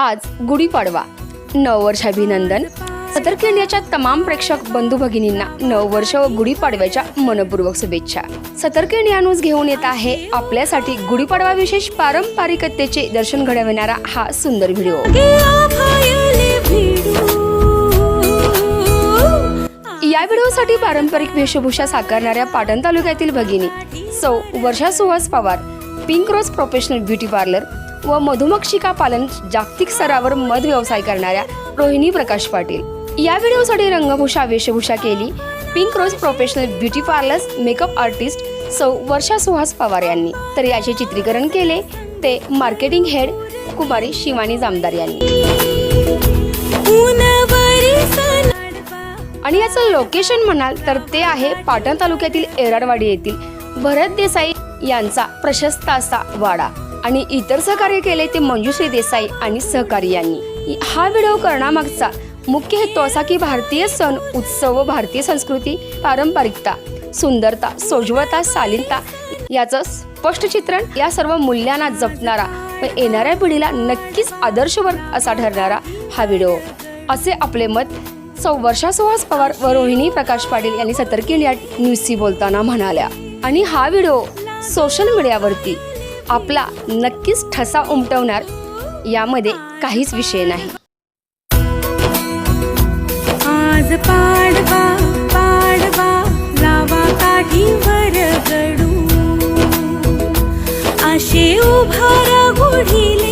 आज गुढीपाडवा नववर्ष अभिनंदन. सतर्क इंडियाच्या तमाम प्रेक्षक बंधू भगिनींना नववर्ष व गुढीपाडव्याच्या मनपूर्वक शुभेच्छा. सतर्क इंडिया न्यूज घेऊन येत आहे आपल्यासाठी गुढीपाडवा विशेष पारंपरिकतेचे दर्शन घडविणारा हा सुंदर व्हिडिओ. या व्हिडिओसाठी पारंपरिक वेशभूषा साकारणाऱ्या पाटण तालुक्यातील भगिनी सौ Varsha Suhas Pawar pink rose professional beauty parlour व मधुमक्षिका पालन जागतिक स्तरावर मध व्यवसाय करणाऱ्या रोहिणी प्रकाश पाटील. या व्हिडिओसाठी रंगभूषा वेशभूषा केली. Pink rose professional beauty parlours makeup artist सौ वर्षा सुहास पवार यांनी. तर याचे चित्रीकरण केले ते मार्केटिंग हेड कुमारी शिवानी जामदार यांनी. आणि याचं लोकेशन म्हणाल तर ते आहे पाटण तालुक्यातील एराडवाडी येथील भरत देसाई यांचा प्रशस्त असा वाडा. आणि इतर सहकार्य केले ते मंजुश्री देसाई आणि सहकारी यांनी. हा व्हिडिओ करण्यामागचा मुख्य हेतू असा की भारतीय सण उत्सव व भारतीय संस्कृती पारंपरिकता सुंदरता सोज्वळता शालीनता याचं स्पष्ट चित्रण या सर्व मूल्यांना जपणारा व येणाऱ्या पिढीला नक्कीच आदर्शवर असा ठरणारा हा व्हिडिओ. असे आपले मत सौ वर्षा सुहास पवार व रोहिणी प्रकाश पाटील यांनी सतर्क इंडिया न्यूजशी बोलताना म्हणाल्या. आणि हा व्हिडिओ सोशल मीडियावरती आपला नक्कीच ठसा उमटवणार यामध्ये काहीच विषय नाही. आज पाडवा पाडवा लावा काठीवर गडू. आशे उभार गुढिले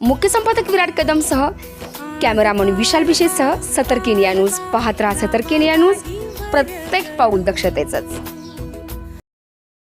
मुख्य संपादक विराट कदमसह कॅमेरामन विशाल विशेषसह सतर्क इंडिया न्यूज पाहत राहा सतर्क इंडिया न्यूज. प्रत्येक पाऊल दक्षतेचंच.